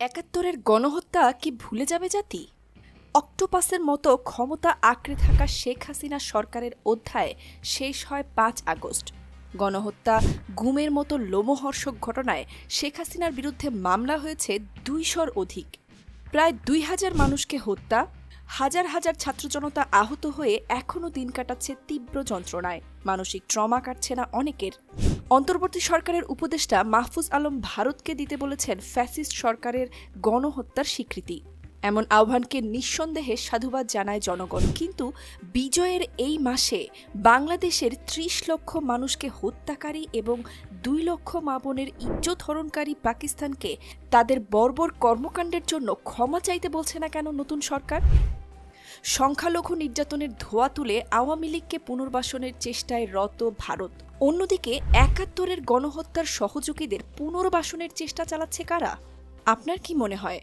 একাত্তরের গণহত্যা কি ভুলে যাবে জাতি? অক্টোপাসের মতো ক্ষমতা আঁকড়ে থাকা শেখ হাসিনা সরকারের অধ্যায় শেষ হয় পাঁচ আগস্ট। গণহত্যা, গুমের মতো লোমহর্ষক ঘটনায় শেখ হাসিনার বিরুদ্ধে মামলা হয়েছে দুইশর অধিক। প্রায় দুই হাজার মানুষকে হত্যা, হাজার হাজার ছাত্র জনতা আহত হয়ে এখনও দিন কাটাচ্ছে তীব্র যন্ত্রণায়। মানসিক ট্রমা কাটছে না অনেকের। অন্তর্বর্তী সরকারের উপদেষ্টা মাহফুজ আলম ভারতকে দিতে বলেছেন ফ্যাসিস্ট সরকারের গণহত্যার স্বীকৃতি। এমন আহ্বানকে নিঃসন্দেহে সাধুবাদ জানায় জনগণ। কিন্তু বিজয়ের এই মাসে বাংলাদেশের ত্রিশ লক্ষ মানুষকে হত্যাকারী এবং দুই লক্ষ মা বোনের ইজ্জত হরণকারী পাকিস্তানকে তাদের বর্বর কর্মকাণ্ডের জন্য ক্ষমা চাইতে বলছে না কেন নতুন সরকার? সংখ্যালঘু নির্যাতনের ধোয়া তুলে আওয়ামী লীগকে পুনর্বাসনের চেষ্টায় রত ভারত। অন্যদিকে একাত্তরের গণহত্যার সহযোগীদের পুনর্বাসনের চেষ্টা চালাচ্ছে কারা? আপনার কি মনে হয়?